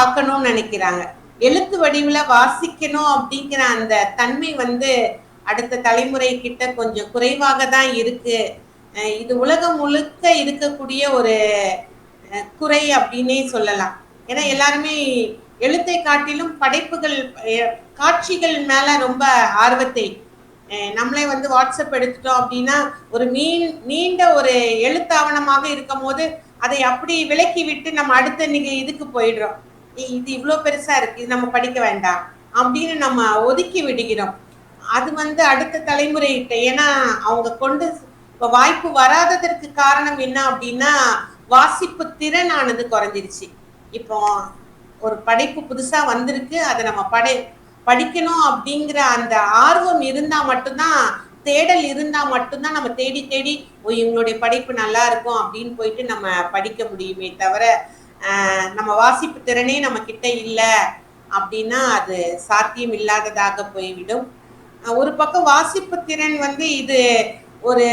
பார்க்கணும்னு நினைக்கிறாங்க. எழுத்து வடிவில் வாசிக்கணும் அப்படிங்கிற அந்த தன்மை வந்து அடுத்த தலைமுறை கிட்ட கொஞ்சம் குறைவாக தான் இருக்கு. இது உலகம் முழுக்க இருக்கக்கூடிய ஒரு குறை அப்படின்னே சொல்லலாம். ஏன்னா எல்லாருமே எழுத்தை காட்டிலும் படைப்புகள் காட்சிகள் மேல ரொம்ப ஆர்வத்தை நம்மளே வந்து வாட்ஸ்அப் எடுத்துட்டோம் அப்படின்னா ஒரு மீன் நீண்ட ஒரு எழுத்தாவணமாக இருக்கும் போது அதை அப்படி விலக்கி விட்டு நம்ம அடுத்த நிக இதுக்கு போயிடுறோம். இது இவ்வளோ பெருசா இருக்கு இது நம்ம படிக்க வேண்டாம் அப்படின்னு நம்ம ஒதுக்கி விடுகிறோம். அது வந்து அடுத்த தலைமுறைகிட்ட ஏன்னா அவங்க கொண்டு வாய்ப்பு வராததற்கு காரணம் என்ன அப்படின்னா வாசிப்பு திறனானது குறைஞ்சிருச்சு. இப்போ ஒரு படைப்பு புதுசா வந்திருக்கு அதை நம்ம படை படிக்கணும் அப்படிங்கிற அந்த ஆர்வம் இருந்தா மட்டும்தான் தேடல் இருந்தா மட்டும்தான் நம்ம தேடி தேடி ஓ இவங்களுடைய படைப்பு நல்லா இருக்கும் அப்படின்னு போயிட்டு நம்ம படிக்க முடியுமே தவிர நம்ம வாசிப்பு திறனே நம்ம கிட்ட இல்லை அப்படின்னா அது சாத்தியம் இல்லாததாக போய்விடும் ஒரு பக்கம் வாசிப்பு திறன் வந்து இது ஒரு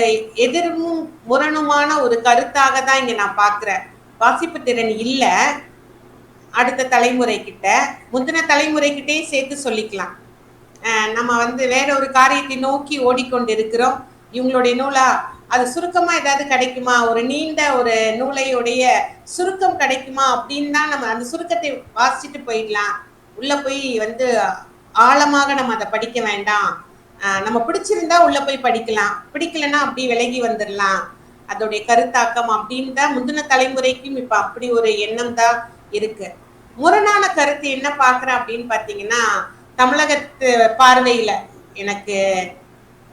எதிரும் முரணுமான ஒரு கருத்தாக தான் இங்க நான் பாக்குறேன். வாசிப்பு திறன் இல்லை அடுத்த தலைமுறை கிட்ட முந்தின தலைமுறை கிட்டே சேர்த்து சொல்லிக்கலாம். நம்ம வந்து வேற ஒரு காரியத்தை நோக்கி ஓடிக்கொண்டு இருக்கிறோம் இவங்களுடைய நூலா அது சுருக்கமா ஏதாவது கிடைக்குமா? ஒரு நீண்ட ஒரு நூலையுடைய சுருக்கம் கிடைக்குமா? அப்படின்னு தான் நம்ம அந்த சுருக்கத்தை வாசிச்சுட்டு போயிடலாம். உள்ள போய் வந்து ஆழமாக நம்ம அதை படிக்க வேண்டாம். நம்ம பிடிச்சிருந்தா உள்ள போய் படிக்கலாம். பிடிக்கலன்னா அப்படி விலகி வந்துடலாம். அதோடைய கருத்தாக்கம் அப்படின்னு தான் முந்தின தலைமுறைக்கும் இப்ப அப்படி ஒரு எண்ணம் தான் இருக்கு. முரணான கருத்து என்ன பாக்குறேன் அப்படின்னு பார்த்தீங்கன்னா தமிழகத்து பார்வையில எனக்கு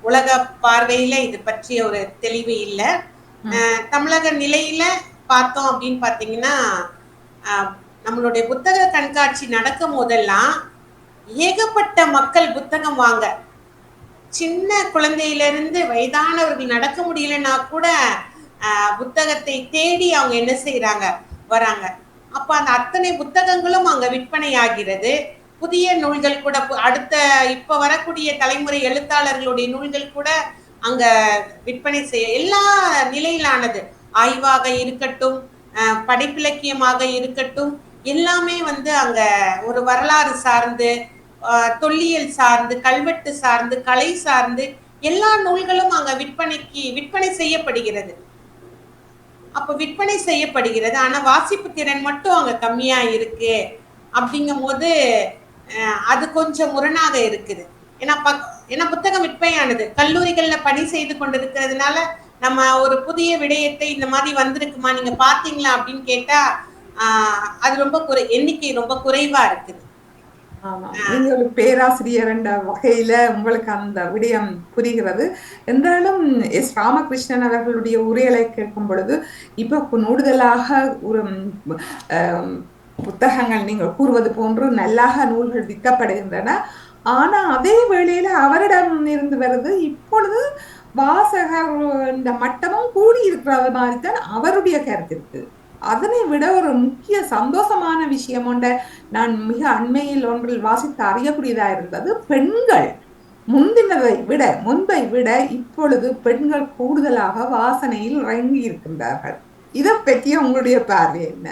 உலக பார்வையில இது பற்றிய ஒரு தெளிவு இல்லை. தமிழக நிலையில பார்த்தோம் அப்படின்னு பார்த்தீங்கன்னா நம்மளுடைய புத்தக கண்காட்சி நடக்கும் போதெல்லாம் ஏகப்பட்ட மக்கள் புத்தகம் வாங்க. சின்ன குழந்தையிலிருந்து வயதானவர்கள் நடக்க முடியலன்னா கூட ஆஹ், புத்தகத்தை தேடி அவங்க என்ன செய்றாங்க? வராங்க. அப்ப அந்த அத்தனை புத்தகங்களும் அங்க விற்பனை ஆகிறது புதிய நூல்கள் கூட அடுத்த இப்ப வரக்கூடிய தலைமுறை எழுத்தாளர்களுடைய நூல்கள் கூட அங்க விற்பனை செய்ய எல்லா நிலையிலானது. ஆய்வாக இருக்கட்டும் படைப்பிலக்கியமாக இருக்கட்டும் எல்லாமே வந்து அங்க ஒரு வரலாறு சார்ந்து தொல்லியல் சார்ந்து கல்வெட்டு சார்ந்து கலை சார்ந்து எல்லா நூல்களும் அங்க விற்பனைக்கு விற்பனை செய்யப்படுகிறது. அப்ப விற்பனை செய்யப்படுகிறது. ஆனா வாசிப்பு திறன் மட்டும் அங்க கம்மியா இருக்கு. அப்படிங்கும் போது அது கொஞ்சம் முரணாக இருக்குது. ஏன்னா பக்- ஏன்னா புத்தகம் விற்பனையானது. கல்லூரிகள்ல பணி செய்து கொண்டிருக்கிறதுனால நம்ம ஒரு புதிய விடயத்தை இந்த மாதிரி வந்திருக்குமா? நீங்க பாத்தீங்களா அப்படின்னு கேட்டா அது ரொம்ப குறை எண்ணிக்கை ரொம்ப குறைவா இருக்குது. ஆமா. நீங்க ஒரு பேராசிரியர் என்ற வகையில உங்களுக்கு அந்த விடயம் புரிகிறது. என்றாலும் எஸ் ராமகிருஷ்ணன் அவர்களுடைய உரைகளை கேட்கும் பொழுது இப்போ கூடுதலாக ஒரு புத்தகங்கள் நீங்கள் கூறுவது போன்று நல்லாக நூல்கள் விற்கப்படுகின்றன. ஆனா அதே வேளையில அவரிடம் இருந்து வருது இப்பொழுது வாசகர் இந்த மட்டமும் கூடி இருக்கிறது மாதிரி தான் அவருடைய கருத்து இருக்கு. அதனை விட ஒரு முக்கிய சந்தோஷமான விஷயம் ஒன்ற நான் மிக அண்மையில் ஒன்றில் வாசித்து அறியக்கூடியதா இருந்தது பெண்கள் முந்தினதை விட முன்பை விட இப்பொழுது பெண்கள் கூடுதலாக வாசனையில் இறங்கி இருக்கின்றார்கள் இதை பற்றிய உங்களுடைய பார்வை என்ன?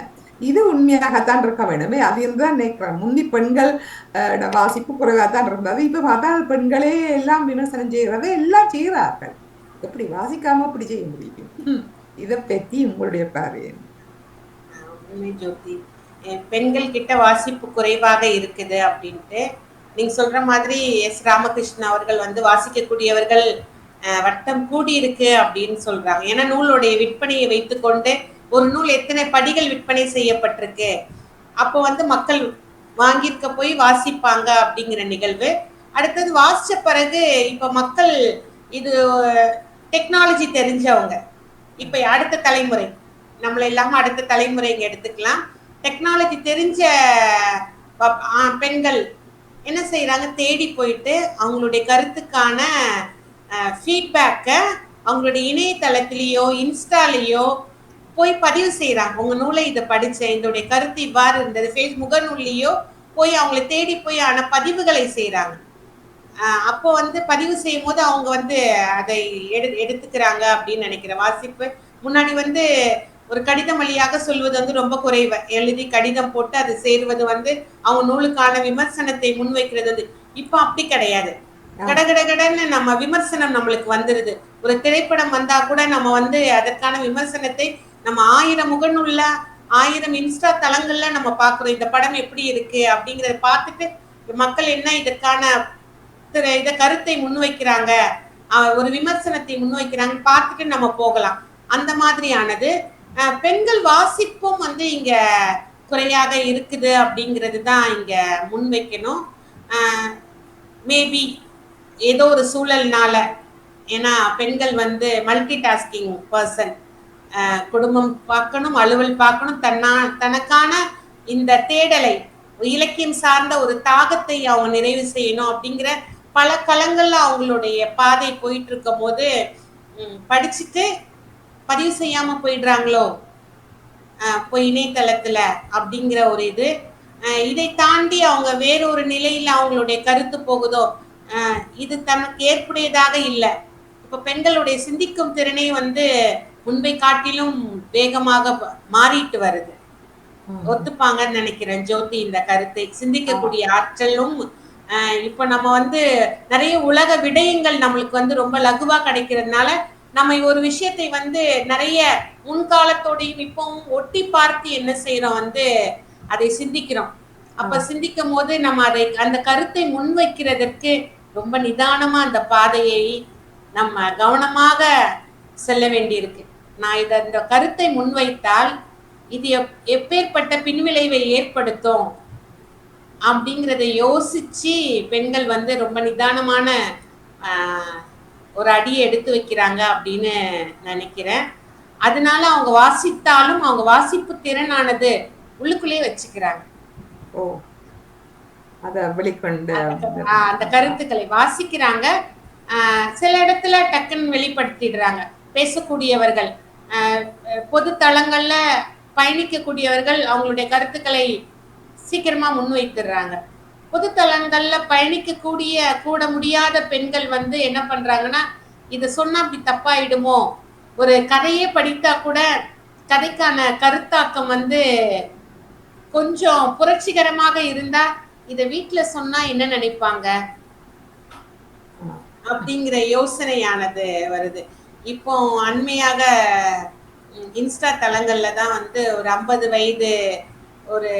இது உண்மையாகத்தான் இருக்க வேண்டுமே. அது தான் நினைக்கிறேன். முந்தி பெண்கள் வாசிப்பு குறைவாக தான் இருந்தது. இப்போ பார்த்தா பெண்களே எல்லாம் விமர்சனம் செய்கிறது எல்லாம் செய்கிறார்கள். எப்படி வாசிக்காம இப்படி செய்ய முடியும். இதை பற்றி உங்களுடைய பார்வை ஜோதி. பெண்கள் கிட்ட வாசிப்பு குறைவாக இருக்குது அப்படின்ட்டு நீங்க சொல்ற மாதிரி எஸ். ராமகிருஷ்ணன் அவர்கள் வந்து வாசிக்கக்கூடியவர்கள் வட்டம் கூடி இருக்கு அப்படின்னு சொல்றாங்க. ஏன்னா நூலுடைய விற்பனையை வைத்துக்கொண்டு ஒரு நூல் எத்தனை படிகள் விற்பனை செய்யப்பட்டிருக்கு? அப்போ வந்து மக்கள் வாங்கியிருக்க போய் வாசிப்பாங்க அப்படிங்கிற நிகழ்வு. அடுத்தது வாசித்த பிறகு இப்போ மக்கள் இது டெக்னாலஜி தெரிஞ்சவங்க. இப்போ அடுத்த தலைமுறை. நம்மள இல்லாமல் அடுத்த தலைமுறைங்க எடுத்துக்கலாம். டெக்னாலஜி தெரிஞ்ச பெண்கள் என்ன செய்கிறாங்க தேடி போயிட்டு அவங்களுடைய கருத்துக்கான ஃபீட்பேக்கை அவங்களுடைய இணையதளத்திலேயோ இன்ஸ்டாலேயோ போய் பதிவு செய்றாங்க. உங்க நூலை இதை படிச்சேன் இதோடைய கருத்து இவ்வாறு இருந்தது. ஃபேஸ் முகநூல்லையோ போய் அவங்கள தேடி போய் ஆன பதிவுகளை செய்றாங்க. ஆஹ் அப்போ வந்து பதிவு செய்யும் போது அவங்க வந்து அதை எடு எடுத்துக்கிறாங்க அப்படின்னு நினைக்கிறேன் வாசிப்பு. முன்னாடி வந்து ஒரு கடிதம் வழியாக சொல்வது வந்து ரொம்ப குறைவு. எழுதி கடிதம் போட்டு அது சேருவது வந்து அவங்க நூலுக்கான விமர்சனத்தை முன்வைக்கிறது வந்து இப்ப அப்படி கிடையாது. கடகடகடன்னு நம்ம விமர்சனம் நம்மளுக்கு வந்துருது. ஒரு திரைப்படம் வந்தா கூட நம்ம வந்து அதற்கான விமர்சனத்தை நம்ம ஆயிரம் முகநூல்ல ஆயிரம் இன்ஸ்டா தளங்கள்ல நம்ம பாக்குறோம் இந்த படம் எப்படி இருக்கு அப்படிங்கறத பார்த்துட்டு மக்கள் என்ன இதற்கான இத கருத்தை முன்வைக்கிறாங்க ஒரு விமர்சனத்தை முன்வைக்கிறாங்க பார்த்துட்டு நம்ம போகலாம். அந்த மாதிரியானது பெண்கள் வாசிப்பும் வந்து இங்க குறையாக இருக்குது அப்படிங்கிறது தான் இங்க முன்வைக்கணும். மேபி ஏதோ ஒரு சூழல்னால ஏன்னா பெண்கள் வந்து மல்டி டாஸ்கிங் பர்சன் குடும்பம் பார்க்கணும் அலுவல் பார்க்கணும். தன்னா தனக்கான இந்த தேடலை இலக்கியம் சார்ந்த ஒரு தாகத்தை அவங்க நிறைவு செய்யணும் அப்படிங்கிற பல களங்கள்ல அவங்களுடைய பாதை போயிட்டு இருக்கும் போது படிச்சுட்டு பதிவு செய்யாம போயிடுறாங்களோ? போய் இணையதளத்துல அப்படிங்கிற ஒரு இது. இதை தாண்டி அவங்க வேறொரு நிலையில அவங்களுடைய கருத்து போகுதோ? இது தனக்கு ஏற்புடையதாக இல்லை. இப்ப பெண்களுடைய சிந்திக்கும் திறனை வந்து முன்பை காட்டிலும் வேகமாக மாறிட்டு வருது. ஒத்துப்பாங்கன்னு நினைக்கிறேன் ஜோதி இந்த கருத்தை. சிந்திக்கக்கூடிய ஆற்றலும் இப்ப நம்ம வந்து நிறைய உலக விடயங்கள் நம்மளுக்கு வந்து ரொம்ப லகுவா கிடைக்கிறதுனால நம்ம ஒரு விஷயத்தை வந்து நிறைய முன்காலத்தோடையும் இப்பவும் ஒட்டி பார்த்து என்ன செய்யறோம் வந்து அதை சிந்திக்கிறோம். அப்ப சிந்திக்கும் போது நம்ம அதை அந்த கருத்தை முன்வைக்கிறதற்கு ரொம்ப நிதானமா அந்த பாதையை நம்ம கவனமாக செல்ல வேண்டியிருக்கு. நான் இத இந்த கருத்தை முன்வைத்தால் இது எப்- எப்பேற்பட்ட பின்விளைவை ஏற்படுத்தும் அப்படிங்கிறத யோசிச்சு பெண்கள் வந்து ரொம்ப நிதானமான ஒரு அடியை எடுத்து வைக்கிறாங்க அப்படின்னு நினைக்கிறேன். அதனால அவங்க வாசித்தாலும் அவங்க வாசிப்பு திறனானது உள்ளுக்குள்ளேயே வச்சுக்கிறாங்க. ஓ அத வெளிக்கொண்டு ஆஹ் அந்த கருத்துக்களை வாசிக்கிறாங்க. சில இடத்துல டக்குன்னு வெளிப்படுத்திடுறாங்க. பேசக்கூடியவர்கள். பொது தளங்கள்ல பயணிக்கக்கூடியவர்கள் அவங்களுடைய கருத்துக்களை சீக்கிரமா முன்வைத்துடுறாங்க. பொது தளங்கள்ல பயணிக்கக்கூடிய கூட முடியாத பெண்கள் வந்து என்ன பண்றாங்கன்னா இதை சொன்னா அப்படி தப்பாயிடுமோ? ஒரு கதையே படித்தா கூட கதைக்கான கருத்தாக்கம் வந்து கொஞ்சம் புரட்சிகரமாக இருந்தா இதை வீட்ல சொன்னா என்ன நினைப்பாங்க? அப்படிங்கிற யோசனையானது வருது. இப்போ அண்மையாக இன்ஸ்டா தளங்கள்ல தான் வந்து ஒரு ஐம்பது வயது ஒரு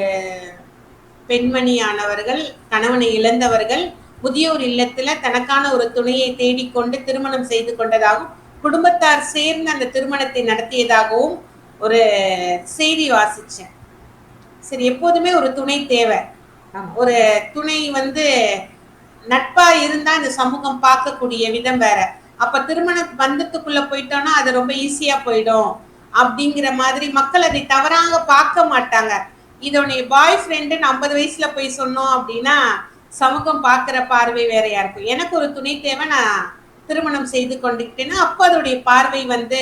பெண்மணியானவர்கள் கணவனை இழந்தவர்கள் முதியோர் இல்லத்துல தனக்கான ஒரு துணையை தேடிக்கொண்டு திருமணம் செய்து கொண்டதாகவும் குடும்பத்தார் சேர்ந்து அந்த திருமணத்தை நடத்தியதாகவும் ஒரு செய்தி வாசிச்சேன். சரி எப்போதுமே ஒரு துணை தேவை. ஒரு துணை வந்து நட்பா இருந்தா இந்த சமூகம் பார்க்கக்கூடிய விதம் வேற. அப்ப திருமண பந்தத்துக்குள்ள போயிட்டோம்னா அது ரொம்ப ஈஸியா போயிடும். அப்படிங்கிற மாதிரி மக்கள் அதை தவறாக பார்க்க மாட்டாங்க. இதோடைய பாய் ஃப்ரெண்டுன்னு ஐம்பது வயசுல போய் சொன்னோம் அப்படின்னா சமூகம் பார்க்குற பார்வை வேறையா இருக்கும் எனக்கு ஒரு துணை தேவை நான் திருமணம் செய்து கொண்டுக்கிட்டேன்னா அப்போ அதோடைய பார்வை வந்து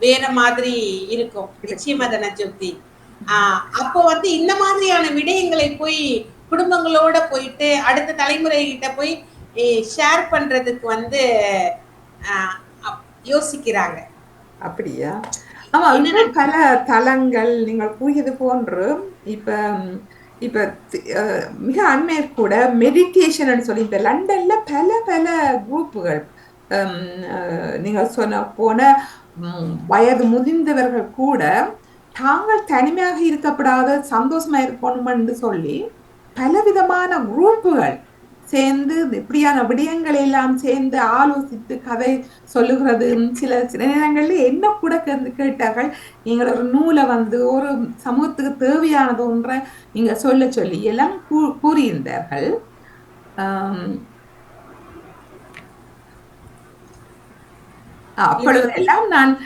வேற மாதிரி இருக்கும். நிச்சயமா தானே ஜோதி ஆஹ் அப்போ வந்து இந்த மாதிரியான விடயங்களை போய் குடும்பங்களோட போயிட்டு அடுத்த தலைமுறை கிட்ட போய் ஷேர் பண்றதுக்கு வந்து யோசிக்கிறாங்க. அப்படியா? ஆமா இன்னும் பல தளங்கள் நீங்கள் கூறியது போன்று இப்ப இப்ப மிக அண்மையில் கூட மெடிடேஷன் சொல்லி இந்த லண்டன்ல பல பல குரூப்புகள் நீங்க சொன்ன போன வயது முதிர்ந்தவர்கள் கூட தாங்கள் தனிமையாக இருக்கப்படாத சந்தோஷமா இருக்கணும்னு சொல்லி பலவிதமான குரூப்புகள் சேர்ந்து இப்படியான விடயங்களை எல்லாம் சேர்ந்து ஆலோசித்து கதை சொல்லுகிறது. சில சில நேரங்கள்ல என்ன கூட கேட்டு கேட்டார்கள் நீங்கள் ஒரு நூலை வந்து ஒரு சமூகத்துக்கு தேவையானது ஒன்றை நீங்க சொல்ல சொல்லி எல்லாம் கூ- கூறியிருந்தார்கள். ஆம். ஆ, அப்பொழுது எல்லாம் நான்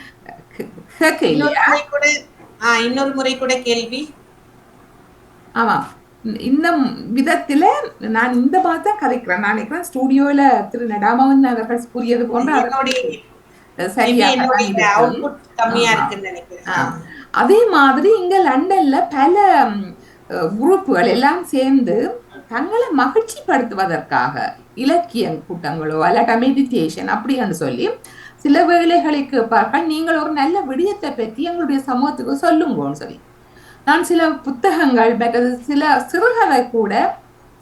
இன்னொரு முறை கூட கேள்வி. ஆமா இந்த- விதத்துல நான் இந்த மாதிரி தான் கதைக்கிறேன். நான் நினைக்கிறேன் ஸ்டூடியோல திரு நடாமவன் அவர்கள் கூறியது போன்ற. அதே மாதிரி இங்க லண்டன்ல பல குரூப்புகள் எல்லாம் சேர்ந்து தங்களை மகிழ்ச்சிப்படுத்துவதற்காக இலக்கிய கூட்டங்களோ அல்லாட்ட மெடிடேஷன் அப்படின்னு சொல்லி சில வேளைகளை கேட்பார்கள் நீங்கள் ஒரு நல்ல விடயத்தை பற்றி எங்களுடைய சமூகத்துக்கு சொல்லுங்கன்னு சொல்லி. நான் சில புத்தகங்கள் சில சிறுகதை கூட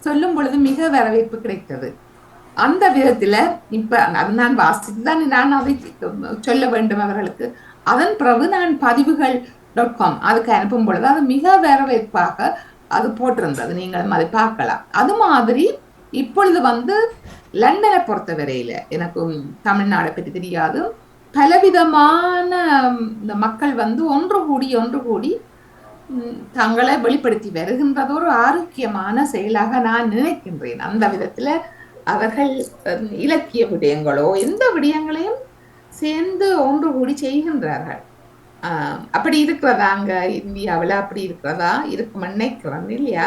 சொல்லும் பொழுது மிக வரவேற்பு கிடைத்தது. அந்த விதத்துல இப்ப அது நான் வாசித்து தான் நான் அதை சொல்ல வேண்டும் அவர்களுக்கு. அதன் பிறகு நான் பதிவுகள் டாட் காம் அதுக்கு அனுப்பும் பொழுது அது மிக வரவேற்பாக அது போட்டிருந்தது. நீங்களும் அதை பார்க்கலாம். அது மாதிரி இப்பொழுது வந்து லண்டனை பொறுத்த வரையில எனக்கு தமிழ்நாடை பற்றி தெரியாது. பலவிதமான இந்த மக்கள் வந்து ஒன்று கூடி ஒன்று கூடி தங்களை வெளிப்படுத்தி வருகின்றது ஒரு ஆரோக்கியமான செயலாக நான் நினைக்கின்றேன். அந்த விதத்துல அவர்கள் இலக்கிய விடயங்களோ எந்த விடயங்களையும் சேர்ந்து ஒன்று கூடி செய்கின்றார்கள். அப்படி இருக்கிறதா அங்க இந்தியாவில் அப்படி இருக்கிறதா இருக்கும் நினைக்கிறேன் இல்லையா?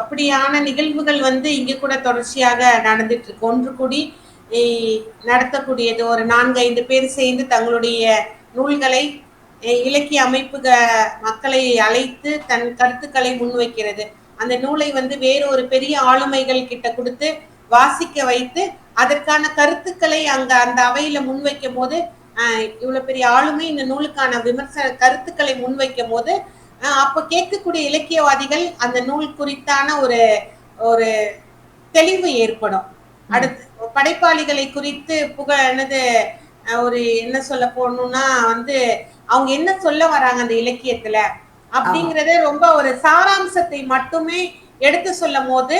அப்படியான நிகழ்வுகள் வந்து இங்க கூட தொடர்ச்சியாக நடந்துட்டு இருக்கு ஒன்று கூடி நடத்தக்கூடியது ஒரு நான்கு ஐந்து பேர் சேர்ந்து தங்களுடைய நூல்களை இலக்கிய அமைப்புக மக்களை அழைத்து தன் கருத்துக்களை முன்வைக்கிறது. அந்த நூலை வந்து வேறு ஒரு பெரிய ஆளுமைகள் கிட்ட கொடுத்து வாசிக்க வைத்து அதற்கான கருத்துக்களை அங்க அந்த அவையில முன்வைக்கும் போது ஆஹ் இவ்வளவு பெரிய ஆளுமை இந்த நூலுக்கான விமர்சன கருத்துக்களை முன்வைக்கும் போது அப்ப கேட்கக்கூடிய இலக்கியவாதிகள் அந்த நூல் குறித்தான ஒரு ஒரு தெளிவு ஏற்படும். அடுத்து படைப்பாளிகளை குறித்து புக என்னது ஒரு என்ன சொல்ல போகணும்னா வந்து அவங்க என்ன சொல்ல வராங்க அந்த இலக்கியத்துல அப்படிங்கறத ரொம்ப ஒரு சாராம்சத்தை மட்டுமே எடுத்து சொல்லும் போது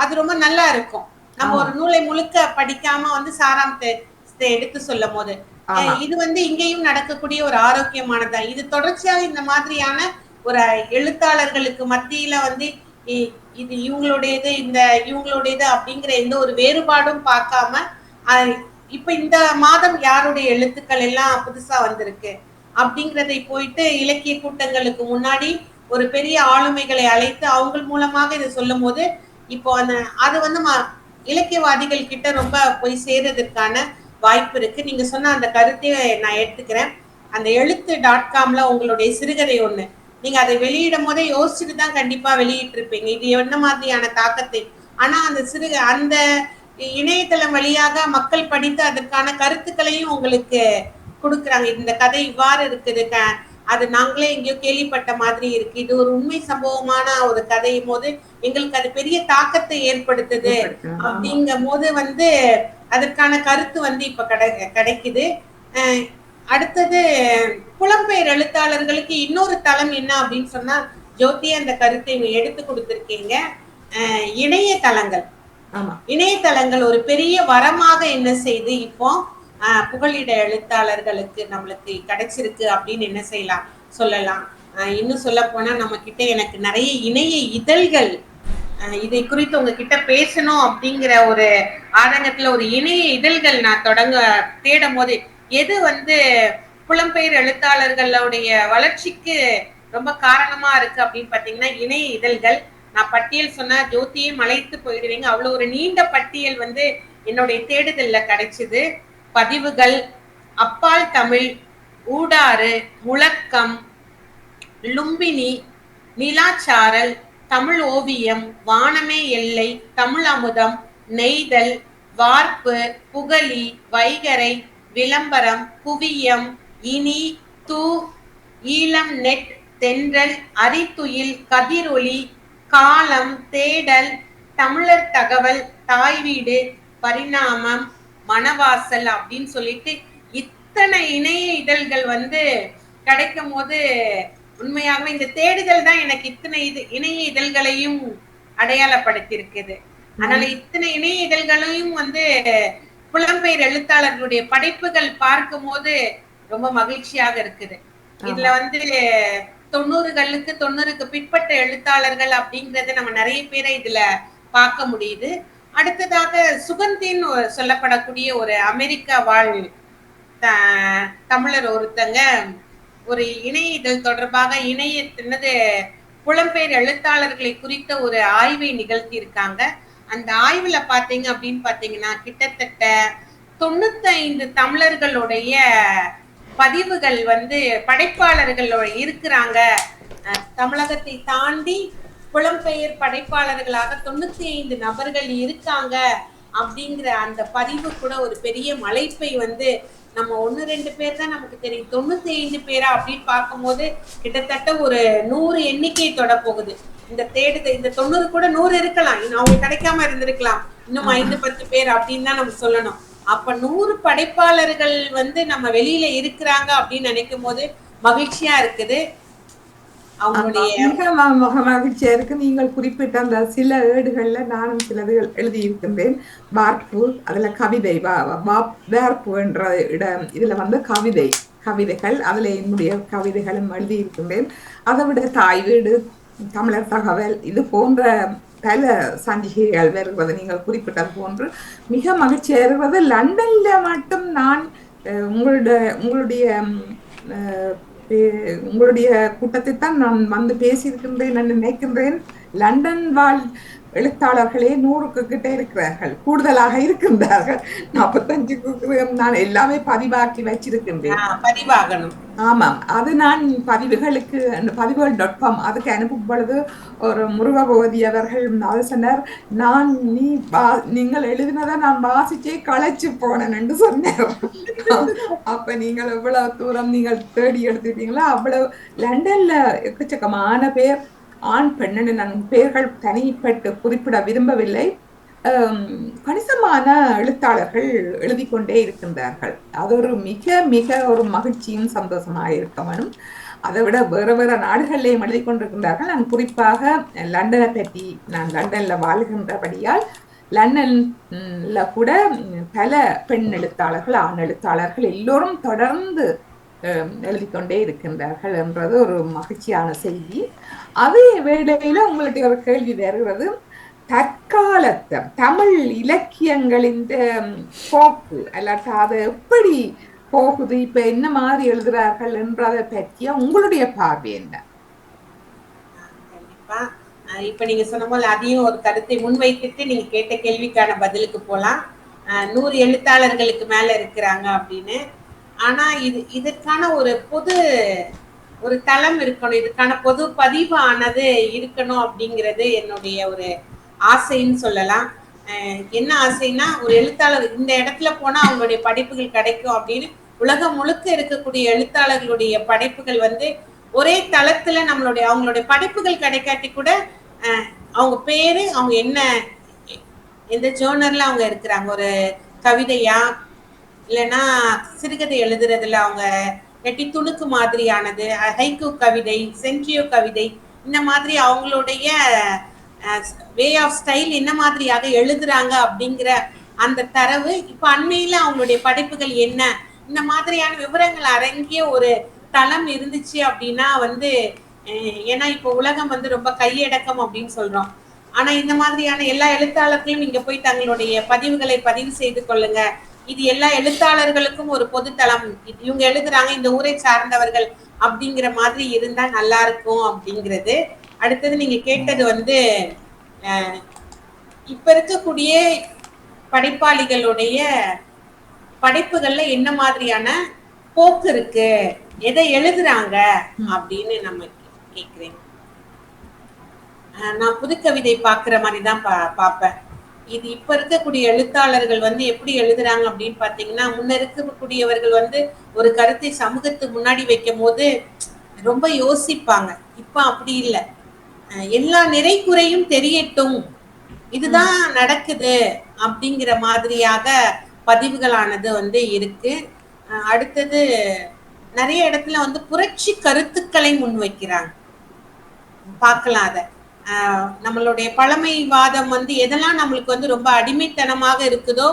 அது ரொம்ப நல்லா இருக்கும். நம்ம. ஒரு நூலை முழுக்க படிக்காம வந்து சாராம்சத்தை எடுத்து சொல்லும் போது இது வந்து இங்கேயும் நடக்கக்கூடிய ஒரு ஆரோக்கியமானதா? இது தொடர்ச்சியாக இந்த மாதிரியான ஒரு எழுத்தாளர்களுக்கு மத்தியில வந்து இது இவங்களுடையது இந்த இவங்களுடையது அப்படிங்கிற எந்த ஒரு வேறுபாடும் பார்க்காம இப்ப இந்த மாதம் யாருடைய எழுத்துக்கள் எல்லாம் புதுசா வந்திருக்கு? அப்படிங்கிறதை போயிட்டு இலக்கிய கூட்டங்களுக்கு முன்னாடி ஒரு பெரிய ஆளுமைகளை அழைத்து அவங்க மூலமாக இதை சொல்லும் போது இப்போ அந்த அது வந்து இலக்கியவாதிகள் கிட்ட ரொம்ப போய் சேர்றதுக்கான வாய்ப்பு இருக்கு. நீங்க சொன்ன அந்த கருத்தை நான் எடுத்துக்கிறேன். அந்த எழுத்து டாட் காம்ல உங்களுடைய சிறுகதை ஒண்ணு. நீங்க அதை வெளியிடும் போதே யோசிச்சுட்டு தான் கண்டிப்பா வெளியிட்டு இருப்பீங்க இது என்ன மாதிரியான தாக்கத்தை? ஆனா அந்த சிறுக அந்த இணையதளம் வழியாக மக்கள் படித்து அதற்கான கருத்துக்களையும் உங்களுக்கு கொடுக்குறாங்க. இந்த கதை இவ்வாறு இருக்குது. அது நாங்களே எங்கேயோ கேள்விப்பட்ட மாதிரி இருக்கு. இது ஒரு உண்மை சம்பவமான ஒரு கதையும் போது எங்களுக்கு அது பெரிய தாக்கத்தை ஏற்படுத்துது. அப்படிங்கும் போது வந்து அதற்கான கருத்து வந்து இப்ப கிடை கிடைக்குது. அடுத்தது புலம்பெயர் எழுத்தாளர்களுக்கு இன்னொரு தளம் என்ன அப்படின்னு சொன்னா ஜோதி அந்த கருத்தை எடுத்து கொடுத்திருக்கீங்க. அஹ் இணையதளங்கள். இணையதளங்கள் ஒரு பெரிய வரமாக என்ன செய்து இப்போ ஆஹ், எழுத்தாளர்களுக்கு நம்மளுக்கு கிடைச்சிருக்கு அப்படின்னு என்ன செய்யலாம்? சொல்லலாம். ஆஹ், இன்னும் சொல்ல போனா நம்ம கிட்ட எனக்கு நிறைய இணைய இதழ்கள் ஆஹ், இதை குறித்து உங்ககிட்ட பேசணும் அப்படிங்கிற ஒரு ஆதங்கத்துல ஒரு இணைய இதழ்கள் நான் தொடங்க தேடும் போது எது வந்து புலம்பெயர் எழுத்தாளர்களுடைய வளர்ச்சிக்கு ரொம்ப காரணமா இருக்கு அப்படின்னு பாத்தீங்கன்னா இணைய இதழ்கள். நான் பட்டியல் சொன்னா ஜோதியும் அழைத்து போயிடுவீங்க. அவ்வளவு ஒரு நீண்ட பட்டியல் வந்து என்னுடைய தேடுதல்ல கிடைச்சது. பதிவுகள் அப்பால் தமிழ் ஊடாறு முழக்கம் லும்பினி நிலாச்சாரல் தமிழ் ஓவியம் வானமே எல்லை தமிழ் அமுதம் நெய்தல் வார்ப்பு புகழி வைகரை விளம்பரம் குவியம் இனி தூ ஈழம் நெட் தென்றல் அரித்துயில் கதிரொலி காலம் தேடல் தமிழர் தகவல் தாய் வீடு பரிணாமம் மணவாசல் அப்படின்னு சொல்லிட்டு இத்தனை இணைய இதழ்கள் வந்து கிடைக்கும் போது உண்மையாகவே இந்த தேடுதல் தான் எனக்கு இத்தனை இது இணைய இதழ்களையும் அடையாளப்படுத்தி இருக்குது அதனால இத்தனை இணைய இதழ்களையும் வந்து புலம்பெயர் எழுத்தாளர்களுடைய படைப்புகள் பார்க்கும் போது ரொம்ப மகிழ்ச்சியாக இருக்குது. இதுல வந்து தொண்ணூறுகளுக்கு தொண்ணூறுக்கு பிற்பட்ட எழுத்தாளர்கள் அப்படிங்கறத நம்ம நிறைய பேரை இதுல பார்க்க முடியுது. அடுத்ததாக சுகந்தின் சொல்லப்படக்கூடிய ஒரு அமெரிக்கா வாழ் தமிழர் ஒருத்தங்க ஒரு இணைய இதழ் தொடர்பாக இணைய என்னது புலம்பெயர் எழுத்தாளர்களை குறித்த ஒரு ஆய்வை நிகழ்த்தி இருக்காங்க அந்த ஆய்வுல பாத்தீங்க அப்படின்னு பாத்தீங்கன்னா கிட்டத்தட்ட தொண்ணூத்தி ஐந்து தமிழர்களுடைய பதிவுகள் வந்து படைப்பாளர்கள் இருக்கிறாங்க. தமிழகத்தை தாண்டி புலம்பெயர் படைப்பாளர்களாக தொண்ணூத்தி ஐந்து நபர்கள் இருக்காங்க அப்படிங்கிற அந்த பதிவு கூட ஒரு பெரிய மலைப்பை வந்து நம்ம ஒன்று ரெண்டு பேர் தான் நமக்கு தெரியும். தொண்ணூத்தி ஐந்து பேரா அப்படின்னு பார்க்கும்போது கிட்டத்தட்ட ஒரு நூறு எண்ணிக்கை தொட போகுது இந்த தேடுதல் இந்த தொண்ணூறு கூட நூறு இருக்கலாம். இன்னும் அவங்களுக்கு கிடைக்காம இருந்திருக்கலாம். இன்னும் ஐந்து பத்து பேர் அப்படின்னு தான் நம்ம சொல்லணும். அப்ப நூறு படைப்பாளர்கள் வந்து நம்ம வெளியில இருக்கிறாங்க அப்படின்னு நினைக்கும் போது மகிழ்ச்சியா இருக்குது. மிக மகிழ்ச்சியா இருக்கு. நீங்கள் குறிப்பிட்ட அந்த சில ஏடுகள்ல நானும் சிலது எழுதியிருக்கின்றேன். வார்ப்பு அதுல கவிதை வார்ப்பு என்ற இடம் இதுல வந்து கவிதை கவிதைகள் அதுல என்னுடைய கவிதைகளும் எழுதி இருக்கின்றேன் அதை விட தாய் வீடு தமிழர் தகவல் இது போன்ற பல சஞ்சிகைகள் வருவது நீங்கள் குறிப்பிட்டது போன்று மிக மகிழ்ச்சியா இருக்கிறது லண்டன்ல மட்டும் நான் அஹ், உங்களுடைய உங்களுடைய அஹ், உங்களுடைய கூட்டத்தை தான் நான் வந்து பேசியிருக்கின்றேன் என்று நினைக்கின்றேன். லண்டன் வாழ் எழுத்தாளர்களே நூறுக்கு கிட்ட இருக்கிறார்கள். கூடுதலாக இருக்கின்றார்கள். நாற்பத்தஞ்சுக்கு நான் எல்லாமே பதிவாக்கி வச்சிருக்கின்றேன். பதிவாகணும். ஆமாம். அது நான் பதிவுகளுக்கு பதிவுகள் டாட் காம் அதுக்கு அனுப்பும் பொழுது ஒரு முருகபோதி அவர்கள் அது சொன்னார் நான் நீ வா- நீங்கள் எழுதினதை நான் வாசிச்சே களைச்சு போனேன் என்று சொன்னார். அப்ப நீங்கள் எவ்வளவு தூரம் நீங்கள் தேடி எடுத்துட்டீங்களோ அவ்வளவு லண்டன்ல எக்கச்சக்கமான பேர் ஆண் பெண்ணு நான் பெயர்கள் தனிப்பட்டு குறிப்பிட விரும்பவில்லை. கணிசமான எழுத்தாளர்கள் எழுதி கொண்டே இருக்கின்றார்கள். அது ஒரு மிக மிக ஒரு மகிழ்ச்சியும் சந்தோஷமாக இருக்க வேணும். அதை விட வேறு வேறு நாடுகளிலேயும் எழுதி கொண்டிருக்கின்றார்கள் நான் குறிப்பாக லண்டனை பற்றி நான் லண்டனில் வாழ்கின்றபடியால் லண்டன்ல கூட பல பெண் எழுத்தாளர்கள் ஆண் எழுத்தாளர்கள் எல்லோரும் தொடர்ந்து எழுதி கொண்டே இருக்கின்றார்கள் என்றது ஒரு மகிழ்ச்சியான செய்தி. அதே வேளையில உங்களுடைய ஒரு கேள்வி வருகிறது. தற்காலத்த தமிழ் இலக்கியங்களின் போக்கு அல்லாட்டா அதை எப்படி போகுது? இப்ப என்ன மாதிரி எழுதுறார்கள் என்றதை பற்றிய உங்களுடைய பார்வை என்ன? கண்டிப்பா. அஹ் இப்ப நீங்க சொன்ன போல அதையும் ஒரு கருத்தை முன்வைத்துட்டு நீங்க கேட்ட கேள்விக்கான பதிலுக்கு போலாம். நூறு எழுத்தாளர்களுக்கு மேல இருக்கிறாங்க அப்படின்னு. ஆனா இது இதற்கான ஒரு பொது ஒரு தளம் இருக்கணும். இதுக்கான பொது பதிவானது இருக்கணும் அப்படிங்கிறது என்னுடைய ஒரு ஆசைன்னு சொல்லலாம். என்ன ஆசைன்னா ஒரு எழுத்தாளர் இந்த இடத்துல போனா அவங்களுடைய படைப்புகள் கிடைக்கும் அப்படின்னு உலகம் முழுக்க இருக்கக்கூடிய எழுத்தாளர்களுடைய படைப்புகள் வந்து ஒரே தளத்துல நம்மளுடைய அவங்களுடைய படைப்புகள் கிடைக்காட்டி கூட அவங்க பேரு அவங்க என்ன எந்த ஜோனர்ல அவங்க இருக்கிறாங்க? ஒரு கவிதையா இல்லைன்னா சிறுகதை எழுதுறதுல அவங்க இல்லாட்டி துணுக்கு மாதிரியானது ஹைக்கு கவிதை சென்ட்ரியோ கவிதை இந்த மாதிரி அவங்களுடைய வே ஆஃப் ஸ்டைல் என்ன மாதிரியாக எழுதுறாங்க அப்படிங்கிற அந்த தரவு இப்போ அண்மையில் அவங்களுடைய படைப்புகள் என்ன? இந்த மாதிரியான விவரங்கள் அடங்கிய ஒரு தளம் இருந்துச்சு அப்படின்னா வந்து ஏன்னா இப்போ உலகம் வந்து ரொம்ப கையடக்கம் அப்படின்னு சொல்றோம். ஆனா இந்த மாதிரியான எல்லா எழுத்தாளர்களும் இங்கே போய் தங்களுடைய பதிவுகளை பதிவு செய்து கொள்ளுங்க. இது எல்லா எழுத்தாளர்களுக்கும் ஒரு பொதுத்தளம். இவங்க எழுதுறாங்க இந்த ஊரை சார்ந்தவர்கள் அப்படிங்கிற மாதிரி இருந்தா நல்லா இருக்கும் அப்படிங்கிறது. அடுத்தது நீங்க கேட்டது வந்து இப்ப இருக்கக்கூடிய படைப்பாளிகளுடைய படைப்புகள்ல என்ன மாதிரியான போக்கு இருக்கு? எதை எழுதுறாங்க? அப்படின்னு நம்ம கேக்குறேன் நான் புதுக்கவிதை பாக்குற மாதிரி தான் பா பார்ப்பேன். இது இப்ப இருக்கக்கூடிய எழுத்தாளர்கள் வந்து எப்படி எழுதுறாங்க அப்படின்னு பாத்தீங்கன்னா முன்ன இருக்கக்கூடியவர்கள் வந்து ஒரு கருத்தை சமூகத்துக்கு முன்னாடி வைக்கும் போது ரொம்ப யோசிப்பாங்க. இப்ப அப்படி இல்லை. எல்லா நிறை குறையும் தெரியட்டும். இதுதான் நடக்குது அப்படிங்கிற மாதிரியாக பதிவுகளானது வந்து இருக்கு. அடுத்தது நிறைய இடத்துல வந்து புரட்சி கருத்துக்களை முன்வைக்கிறாங்க. பார்க்கலாம் அதை. நம்மளுடைய பழமைவாதம் வந்து எதெல்லாம் நம்மளுக்கு வந்து ரொம்ப அடிமைத்தனமாக இருக்குதோ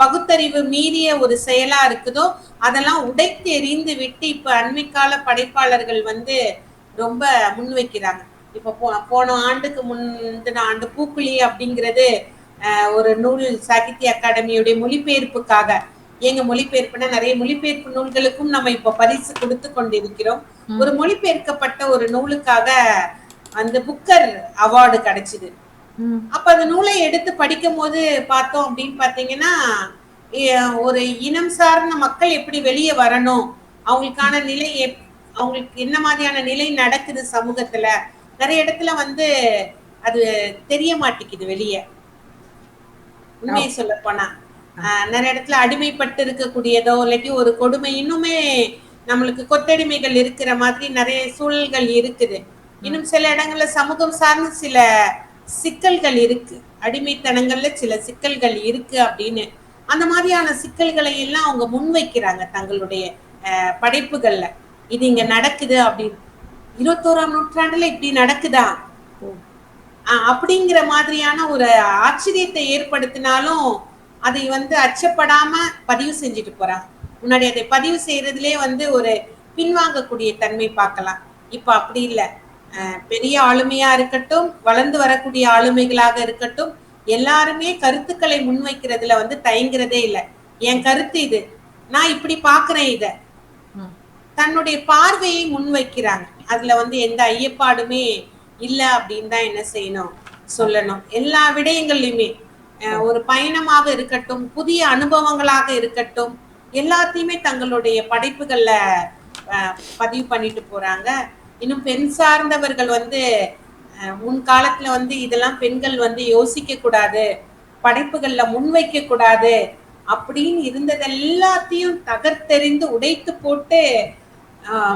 பகுத்தறிவு மீறிய ஒரு செயலா இருக்குதோ அதெல்லாம் உடைத்து எறிந்து விட்டு இப்ப அண்மைக்கால படைப்பாளர்கள் வந்து ரொம்ப முன்வைக்கிறாங்க. இப்ப போ போன ஆண்டுக்கு முந்தின ஆண்டு பூக்குழி அப்படிங்கிறது ஆஹ் ஒரு நூல் சாகித்ய அகாடமியுடைய மொழிபெயர்ப்புக்காக. எங்க மொழிபெயர்ப்புனா நிறைய மொழிபெயர்ப்பு நூல்களுக்கும் நம்ம இப்ப பரிசு கொடுத்து கொண்டிருக்கிறோம். ஒரு மொழிபெயர்க்கப்பட்ட ஒரு நூலுக்காக அந்த புக்கர் அவார்டு கிடைச்சது. அப்ப அந்த நூலை எடுத்து படிக்கும் போது பார்த்தோம் அப்படின்னு பாத்தீங்கன்னா ஒரு இனம் சார்ந்த மக்கள் எப்படி வெளியே வரணும் அவங்களுக்கான நிலை அவங்களுக்கு என்ன மாதிரியான நிலை நடக்குது சமூகத்துல நிறைய இடத்துல வந்து அது தெரிய மாட்டேங்குது வெளியே. உண்மையை சொல்ல போனா. ஆஹ் நிறைய இடத்துல அடிமைப்பட்டு இருக்கக்கூடியதோ இல்லாட்டி ஒரு கொடுமை இன்னுமே நம்மளுக்கு கொத்தடிமைகள் இருக்கிற மாதிரி நிறைய சூழல்கள் இருக்குது. இன்னும் சில இடங்கள்ல சமூகம் சார்ந்த சில சிக்கல்கள் இருக்கு. அடிமைத்தனங்கள்ல சில சிக்கல்கள் இருக்கு அப்படின்னு. அந்த மாதிரியான சிக்கல்களை எல்லாம் அவங்க முன்வைக்கிறாங்க தங்களுடைய படைப்புகள்ல. இது இங்க நடக்குது அப்படின்னு. இருபத்தோராம் நூற்றாண்டுல இப்படி நடக்குதா? அப்படிங்கிற மாதிரியான ஒரு ஆச்சரியத்தை ஏற்படுத்தினாலும் அதை வந்து அச்சப்படாம பதிவு செஞ்சுட்டு போறாங்க. முன்னாடி அதை பதிவு செய்யறதுலயே வந்து ஒரு பின்வாங்கக்கூடிய தன்மை பார்க்கலாம். இப்ப அப்படி இல்லை. பெரிய ஆளுமையா இருக்கட்டும் வளர்ந்து வரக்கூடிய ஆளுமைகளாக இருக்கட்டும் எல்லாருமே கருத்துக்களை முன்வைக்கிறதுல வந்து தயங்குறதே இல்லை. என் கருத்து இது. நான் இப்படி பாக்குறேன் இத. தன்னுடைய பார்வையை முன்வைக்கிறாங்க. அதுல வந்து எந்த ஐயப்பாடுமே இல்ல அப்படின்னு தான் என்ன செய்யணும் சொல்லணும். எல்லா விடயங்கள்லயுமே ஒரு பயணமாக இருக்கட்டும் புதிய அனுபவங்களாக இருக்கட்டும் எல்லாத்தையுமே தங்களுடைய படைப்புகள்ல பதிவு பண்ணிட்டு போறாங்க. இன்னும் பெண் சார்ந்தவர்கள் வந்து முன் காலத்துல வந்து இதெல்லாம் பெண்கள் வந்து யோசிக்க கூடாது படைப்புகள்ல முன்வைக்க கூடாது அப்படின்னு இருந்தது எல்லாத்தையும் தகர்த்தெறிந்து உடைத்து போட்டு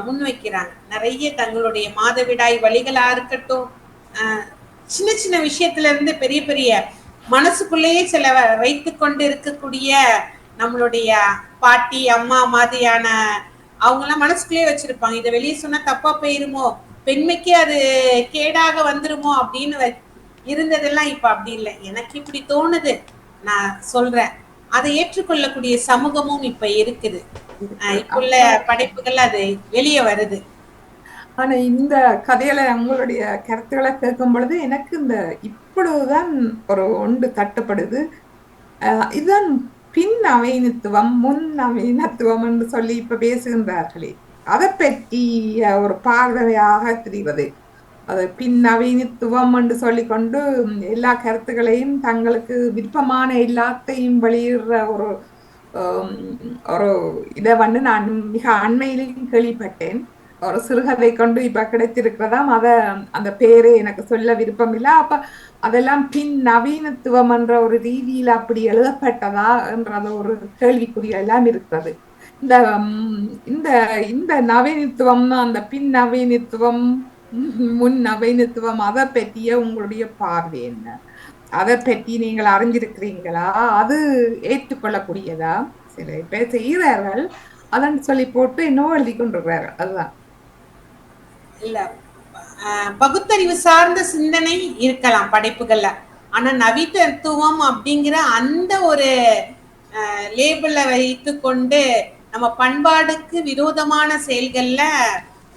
முன்வைக்கிறாங்க நிறைய தங்களுடைய மாதவிடாய் வழிகளா இருக்கட்டும் சின்ன சின்ன விஷயத்துல இருந்து பெரிய பெரிய மனசுக்குள்ளேயே சில வைத்து கொண்டு இருக்கக்கூடிய நம்மளுடைய பாட்டி அம்மா மாதிரியான அவங்க எல்லாம் மனசுக்குள்ளேயே வச்சிருப்பாங்க. இதை வெளியே சொன்னா தப்பா போயிருமோ? பெண்மைக்கு அது கேடாக வந்துருமோ? அப்படின்னு இருந்ததெல்லாம் இப்ப அப்படி இல்லை. எனக்கு இப்படி தோணுது. நான் சொல்றேன். அதை ஏற்றுக்கொள்ளக்கூடிய சமூகமும் இப்ப இருக்குது. ஆஹ் இப்ப உள்ள படைப்புகள் அது வெளியே வருது. ஆனா இந்த கதையில உங்களுடைய கருத்துக்களை கேட்கும் பொழுது எனக்கு இந்த இப்பொழுதுதான் ஒரு ஒன்று தட்டுப்படுது. இதுதான் பின் நவீனத்துவம் முன் நவீனத்துவம் என்று சொல்லி இப்ப பேசுகின்றார்களே. அதை பற்றி ஒரு பார்வையாக தெரிவது. அது பின் நவீனத்துவம் என்று சொல்லிக்கொண்டு எல்லா கருத்துக்களையும் தங்களுக்கு விருப்பமான எல்லாத்தையும் வெளியிடுற ஒரு ஒரு இதை வந்து நான் மிக அண்மையிலையும் கேள்விப்பட்டேன். ஒரு சிறுகதை கொண்டு இப்ப கிடைத்திருக்கிறதாம். அத அந்த பேரே எனக்கு சொல்ல விருப்பம் இல்லை அப்ப அதெல்லாம் பின் நவீனத்துவம் என்ற ஒரு ரீதியில அப்படி எழுதப்பட்டதா என்றத ஒரு கேள்விக்குறி எல்லாம் இருக்கிறது. இந்த இந்த இந்த நவீனத்துவம் அந்த பின் நவீனத்துவம் முன் நவீனத்துவம் அதை பற்றிய உங்களுடைய பார்வை என்ன? அதை பற்றி நீங்கள் அறிஞ்சிருக்கிறீங்களா அது ஏற்றுக்கொள்ளக்கூடியதா? சில பேர் செய்கிறார்கள் அதன் சொல்லி போட்டு இன்னும் எழுதி கொண்டிருக்கிறார்கள். அதுதான். இல்ல பகுத்தறிவு சார்ந்த சிந்தனை இருக்கலாம் படைப்புகள்ல. ஆனா நவீனத்துவம் அப்படிங்கிற அந்த ஒரு லேபிள வைத்து கொண்டு நம்ம பண்பாடுக்கு விரோதமான செயல்கள்ல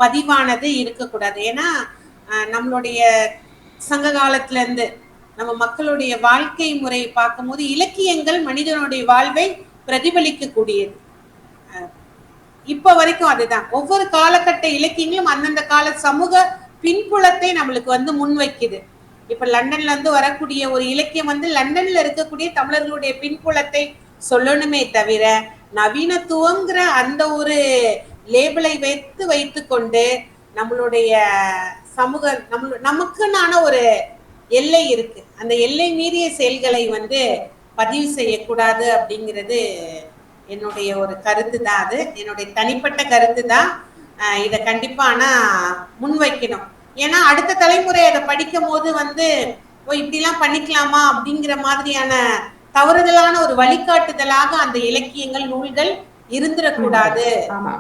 பதிவானது இருக்கக்கூடாது. ஏன்னா நம்மளுடைய சங்க காலத்துல இருந்து நம்ம மக்களுடைய வாழ்க்கை முறையை பார்க்கும்போது இலக்கியங்கள் மனிதனுடைய வாழ்வை பிரதிபலிக்கக்கூடியது. இப்ப வரைக்கும் அதுதான். ஒவ்வொரு காலகட்ட இலக்கியங்களும் அந்தந்த கால சமூக பின்புலத்தை நம்மளுக்கு வந்து முன்வைக்குது. இப்ப லண்டன்ல இருந்து வரக்கூடிய ஒரு இலக்கியம் வந்து லண்டன்ல இருக்கக்கூடிய தமிழர்களுடைய பின்புலத்தை சொல்லணுமே தவிர நவீனத்துவங்கிற அந்த ஒரு லேபிளை வைத்து வைத்துக்கொண்டு நம்மளுடைய சமூக நம்ம நமக்குன்னான ஒரு எல்லை இருக்கு. அந்த எல்லை மீறிய செயல்களை வந்து பதிவு செய்யக்கூடாது அப்படிங்கிறது என்னுடைய ஒரு கருத்து தான் அது. என்னுடைய தனிப்பட்ட கருத்து தான் இதை கண்டிப்பா ஆனா முன்வைக்கணும். ஏன்னா அடுத்த தலைமுறை அதை படிக்கும் போது வந்து ஓ இப்படிலாம் பண்ணிக்கலாமா அப்படிங்கிற மாதிரியான தவறுதலான ஒரு வழிகாட்டுதலாக அந்த இலக்கியங்கள் நூல்கள் இருந்துடக்கூடாது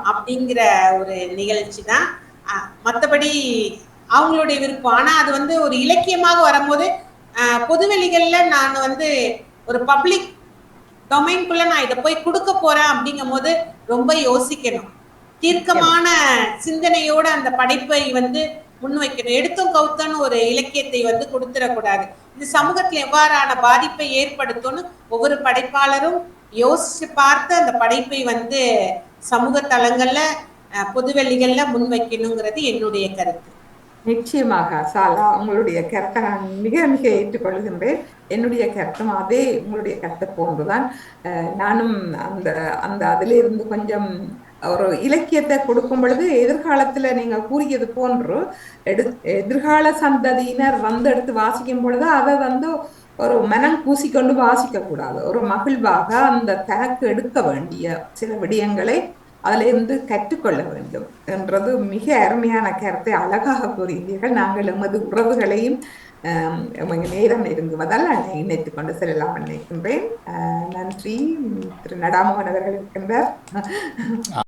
அப்படிங்கிற ஒரு நிகழ்ச்சி தான் மற்றபடி அவங்களுடைய விருப்பம். ஆனா அது வந்து ஒரு இலக்கியமாக வரும்போது பொதுவெளிகள்ல நான் வந்து ஒரு பப்ளிக் டொமைன்குள்ள நான் இதை போய் கொடுக்க போறேன் அப்படிங்கும் போது ரொம்ப யோசிக்கணும். தீர்க்கமான சிந்தனையோட அந்த படைப்பை வந்து முன்வைக்கணும் எடுத்தும் கவுத்தன்னு ஒரு இலக்கியத்தை வந்து கொடுத்துடக்கூடாது. இந்த சமூகத்துல எவ்வாறான பாதிப்பை ஏற்படுத்தும்னு ஒவ்வொரு படைப்பாளரும் யோசிச்சு பார்த்து அந்த படைப்பை வந்து சமூக தளங்கள்ல அஹ், பொதுவெளிகள்ல முன்வைக்கணுங்கிறது என்னுடைய கருத்து. நிச்சயமாக சாலா உங்களுடைய கருத்தை நான் மிக மிக ஏற்றுக்கொள்கின்றேன். என்னுடைய கருத்தும் அதே உங்களுடைய கருத்தை போன்றுதான். அஹ் நானும் அந்த அந்த அதிலிருந்து கொஞ்சம் ஒரு இலக்கியத்தை கொடுக்கும் பொழுது எதிர்காலத்துல நீங்க கூறியது போன்று எடு எதிர்கால சந்ததியினர் வந்து எடுத்து வாசிக்கும் பொழுது அதை வந்து ஒரு மனம் கூசிக்கொண்டு வாசிக்க கூடாது ஒரு மகிழ்வாக அந்த தனக்கு எடுக்க வேண்டிய சில விடயங்களை அதிலிருந்து கற்றுக்கொள்ள வேண்டும் என்றது மிக அருமையான கருத்தை அழகாக கூறினீர்கள் நாங்கள் எமது உறவுகளையும் நேரம் நெருங்குவதால் அதை இணைத்துக் கொண்டு செல்லலாம் நினைக்கின்றேன். ஆஹ் நன்றி. திரு நடாமோகன் அவர்கள் இருக்கின்றார்.